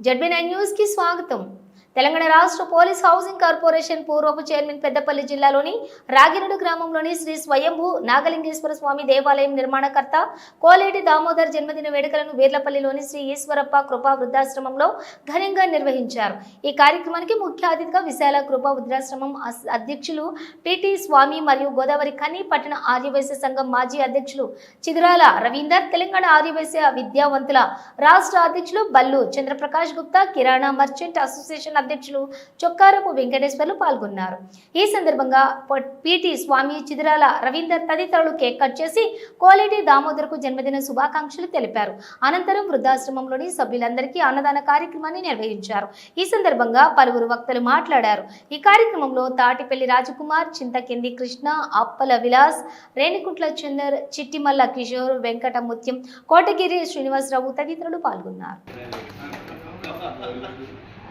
ZB nine news కి స్వాగతం తెలంగాణ రాష్ట్ర పోలీస్ హౌసింగ్ కార్పొరేషన్ పూర్వపు చైర్మన్ పెద్దపల్లి జిల్లాలోని రాగినడు గ్రామంలోని శ్రీ స్వయంభూ నాగలింగేశ్వర స్వామి దేవాలయం నిర్మాణకర్త కోలేటి దామోదర్ జన్మదిన వేడుకలను వీర్లపల్లిలోని శ్రీ ఈశ్వరప్ప కృపా వృద్ధాశ్రమంలో ఘనంగా నిర్వహించారు. ఈ కార్యక్రమానికి ముఖ్య అతిథిగా విశాల కృపా వృద్ధాశ్రమం అధ్యక్షులు పిటి స్వామి మరియు గోదావరి ఖని పట్టణ ఆర్యవైశ్య సంఘం మాజీ అధ్యక్షులు చిదురాల రవీందర్ తెలంగాణ ఆర్యవైశ్య విద్యావంతుల రాష్ట్ర అధ్యక్షులు బల్లు చంద్రప్రకాష్ గుప్తా కిరాణా మర్చెంట్ అసోసియేషన్ అధ్యక్షులు చొక్కారపు వెంకటేశ్వర్లు పాల్గొన్నారు. ఈ సందర్భంగా పిటి స్వామి చిదురాల రవీందర్ తదితరులు కేక్ కట్ చేసి కోలేటి దామోదర్కు జన్మదిన శుభాకాంక్షలు తెలిపారు. అనంతరం వృద్ధాశ్రమంలోని సభ్యులందరికీ అన్నదాన కార్యక్రమాన్ని నిర్వహించారు. ఈ సందర్భంగా పలువురు వక్తలు మాట్లాడారు. ఈ కార్యక్రమంలో తాటిపల్లి రాజకుమార్ చింతకింది కృష్ణ అప్పల విలాస్ రేణికుంట్ల చందర్ చిట్టిమల్ల కిషోర్ వెంకట ముత్యం కోటగిరి శ్రీనివాసరావు తదితరులు పాల్గొన్నారు.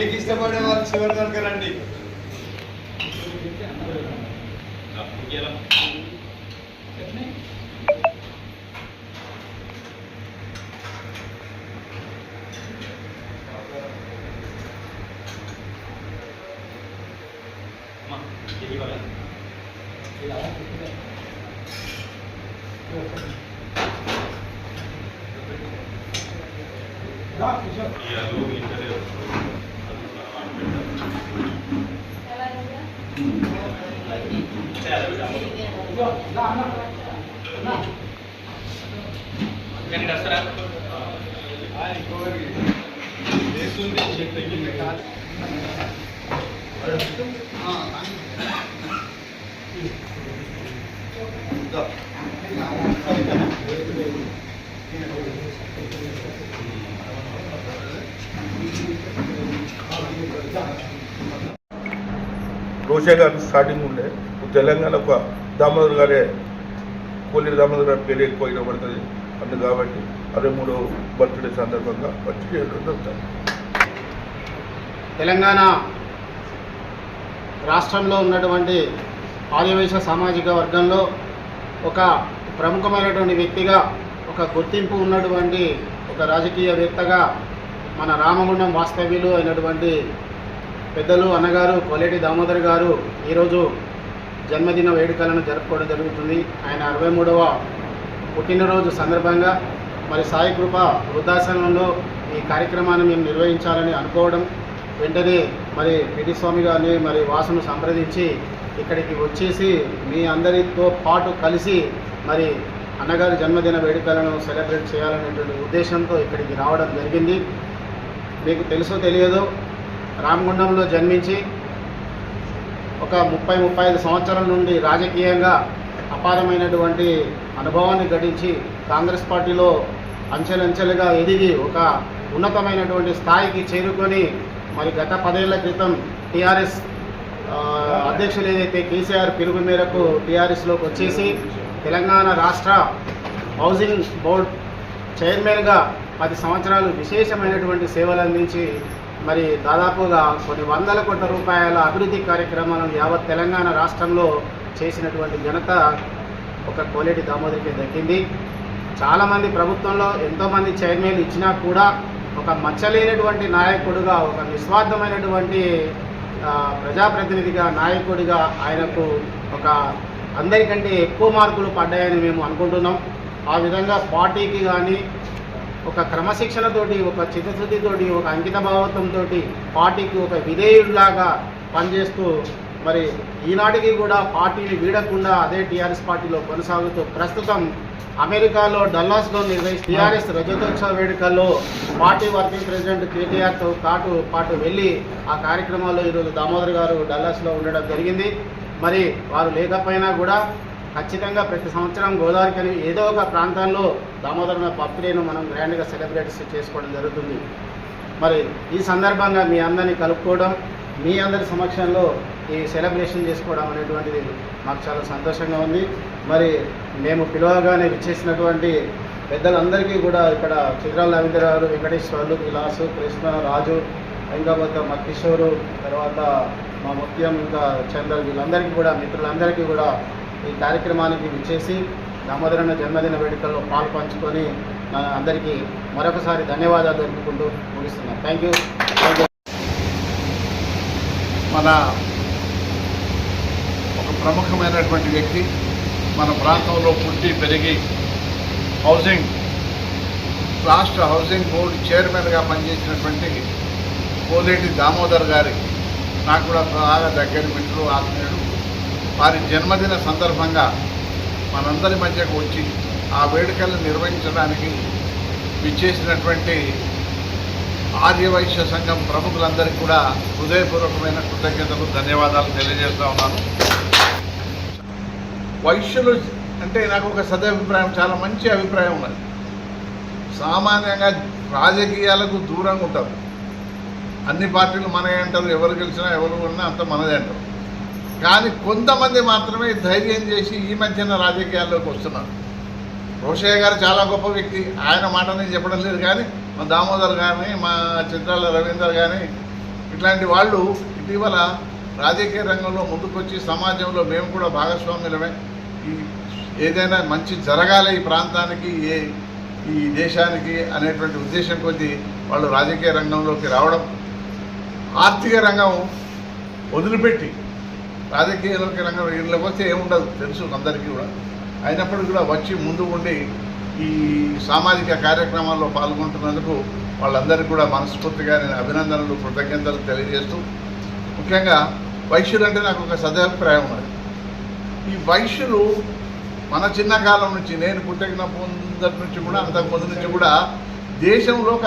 కేక్ ఇష్టపడే వాళ్ళు చివరి దాకా రండి. ఆ, ఇంకొకరికి వేస్తుంది చెక్ తగ్గింది కాదు ఆ, దా. రోషే గారు స్టార్టింగ్ ఉండే. తెలంగాణ ఒక దామోదర్ గారే కోలి దామోదర్ గారి పేరు ఎక్కువ వినబడుతుంది అందు కాబట్టి అరవై మూడో బర్త్డే సందర్భంగా వచ్చి చేయడం జరుగుతుంది తెలంగాణ రాష్ట్రంలో ఉన్నటువంటి ఆదివేశ సామాజిక వర్గంలో ఒక ప్రముఖమైనటువంటి వ్యక్తిగా ఒక గుర్తింపు ఉన్నటువంటి ఒక రాజకీయవేత్తగా మన రామగుండం వాస్తవ్యులు అయినటువంటి పెద్దలు అన్నగారు కోలేటి దామోదర్ గారు ఈరోజు జన్మదిన వేడుకలను జరుపుకోవడం జరుగుతుంది. ఆయన అరవై మూడవ పుట్టినరోజు సందర్భంగా మరి సాయి కృప వృద్ధాశ్రమంలో ఈ కార్యక్రమాన్ని మేము నిర్వహించాలని అనుకోవడం వెంటనే మరి పిటి స్వామి గారిని మరి వాసును సంప్రదించి ఇక్కడికి వచ్చేసి మీ అందరితో పాటు కలిసి మరి అన్నగారి జన్మదిన వేడుకలను సెలబ్రేట్ చేయాలనేటువంటి ఉద్దేశంతో ఇక్కడికి రావడం జరిగింది. మీకు తెలుసో తెలియదో రామగుండంలో జన్మించి ఒక ముప్పై ముప్పై ఐదు సంవత్సరాల నుండి రాజకీయంగా అపారమైనటువంటి అనుభవాన్ని గడించి కాంగ్రెస్ పార్టీలో అంచెలంచెలుగా ఎదిగి ఒక ఉన్నతమైనటువంటి స్థాయికి చేరుకొని మరి గత పదేళ్ళ క్రితం టీఆర్ఎస్ అధ్యక్షులు ఏదైతే కేసీఆర్ పిలుపు మేరకు టీఆర్ఎస్లోకి వచ్చేసి తెలంగాణ రాష్ట్ర హౌసింగ్ బోర్డ్ చైర్మన్గా పది సంవత్సరాలు విశేషమైనటువంటి సేవలు అందించి మరి దాదాపుగా కొన్ని వందల కోట్ల రూపాయల అభివృద్ధి కార్యక్రమాలను యావత్ తెలంగాణ రాష్ట్రంలో చేసినటువంటి ఘనత ఒక కోలేటి దామోదరికి దక్కింది చాలామంది ప్రభుత్వంలో ఎంతోమంది చైర్మన్లు ఇచ్చినా కూడా ఒక మచ్చలేనటువంటి నాయకుడుగా ఒక నిస్వార్థమైనటువంటి ప్రజాప్రతినిధిగా నాయకుడిగా ఆయనకు ఒక అందరికంటే ఎక్కువ మార్కులు పడ్డాయని మేము అనుకుంటున్నాం. ఆ విధంగా పార్టీకి కానీ ఒక క్రమశిక్షణతోటి ఒక చిత్తశుద్ధితోటి ఒక అంకిత భావంతో పార్టీకి ఒక విధేయుడిలాగా పనిచేస్తూ మరి ఈనాటికి కూడా పార్టీని వీడకుండా అదే టీఆర్ఎస్ పార్టీలో కొనసాగుతూ ప్రస్తుతం అమెరికాలో డల్లాస్లో నిర్వహించిన టీఆర్ఎస్ రజతోత్సవ వేడుకల్లో పార్టీ వర్కింగ్ ప్రెసిడెంట్ కేటీఆర్తో పాటు పాటు వెళ్ళి ఆ కార్యక్రమాల్లో ఈరోజు దామోదర్ గారు డల్లాస్లో ఉండడం జరిగింది. మరి వారు లేకపోయినా కూడా ఖచ్చితంగా ప్రతి సంవత్సరం గోదావరికి ఏదో ఒక ప్రాంతాల్లో దామోదరన పప్పులేను మనం గ్రాండ్గా సెలబ్రేట్ చేసుకోవడం జరుగుతుంది. మరి ఈ సందర్భంగా మీ అందరినీ కలుపుకోవడం మీ అందరి సమక్షంలో ఈ సెలబ్రేషన్ చేసుకోవడం అనేటువంటిది మాకు చాలా సంతోషంగా ఉంది. మరి మేము పిలవగానే విచ్చేసినటువంటి పెద్దలందరికీ కూడా ఇక్కడ చిత్రాల రవీంద్రరావు వెంకటేశ్వర్లు విలాసు కృష్ణ రాజు ఇంకా మొత్తం మా కిషోరు తర్వాత మా ముత్యం ఇంకా చంద్ర వీళ్ళందరికీ కూడా మిత్రులందరికీ కూడా ఈ కార్యక్రమానికి విచ్చేసి దామోదరన్న జన్మదిన వేడుకల్లో పాలు పంచుకొని అందరికీ మరొకసారి ధన్యవాదాలు తెలుపుకుంటూ ముగిస్తున్నాను థ్యాంక్ యూ థ్యాంక్ యూ మన ఒక ప్రముఖమైనటువంటి వ్యక్తి మన ప్రాంతంలో పుట్టి పెరిగి హౌసింగ్ రాష్ట్ర హౌసింగ్ బోర్డు చైర్మన్గా పనిచేసినటువంటి కోలేటి దామోదర్ గారి నాకు కూడా బాగా దగ్గర మిత్రులు ఆత్మీయుడు. వారి జన్మదిన సందర్భంగా మనందరి మధ్యకు వచ్చి ఆ వేడుకలను నిర్వహించడానికి విచ్చేసినటువంటి ఆర్యవైశ్య సంఘం ప్రముఖులందరికీ కూడా హృదయపూర్వకమైన కృతజ్ఞతలు ధన్యవాదాలు తెలియజేస్తూ ఉన్నాను. వైశ్యులు అంటే నాకు ఒక సదభిప్రాయం చాలా మంచి అభిప్రాయం ఉన్నది. సామాన్యంగా రాజకీయాలకు దూరంగా ఉంటారు. అన్ని పార్టీలు మనే అంటారు ఎవరు గెలిచినా ఎవరు ఉన్నా అంత మనదే అంటారు. కానీ కొంతమంది మాత్రమే ధైర్యం చేసి ఈ మధ్యన రాజకీయాల్లోకి వస్తున్నారు. రోషయ్య గారు చాలా గొప్ప వ్యక్తి. ఆయన మాట నేను చెప్పడం లేదు కానీ మా దామోదర్ కానీ మా చిత్రాల రవీందర్ కానీ ఇట్లాంటి వాళ్ళు ఇటీవల రాజకీయ రంగంలో ముందుకొచ్చి సమాజంలో మేము కూడా భాగస్వామ్యులమే ఈ ఏదైనా మంచి జరగాలి ఈ ప్రాంతానికి ఏ ఈ దేశానికి అనేటువంటి ఉద్దేశం కొద్దీ వాళ్ళు రాజకీయ రంగంలోకి రావడం ఆర్థిక రంగం వదిలిపెట్టి రాజకీయాలకి రంగం వీళ్ళకి వస్తే ఏముండదు తెలుసు అందరికీ కూడా. అయినప్పటికీ కూడా వచ్చి ముందు ఉండి ఈ సామాజిక కార్యక్రమాల్లో పాల్గొంటున్నందుకు వాళ్ళందరికీ కూడా మనస్ఫూర్తిగా నేను అభినందనలు కృతజ్ఞతలు తెలియజేస్తూ ముఖ్యంగా వైశ్యులు అంటే నాకు ఒక సదాభిప్రాయం ఉన్నది. ఈ వైశ్యులు మన చిన్న కాలం నుంచి నేను పుట్టిన ముందటి నుంచి కూడా అంతకు ముందు నుంచి కూడా దేశంలో ఒక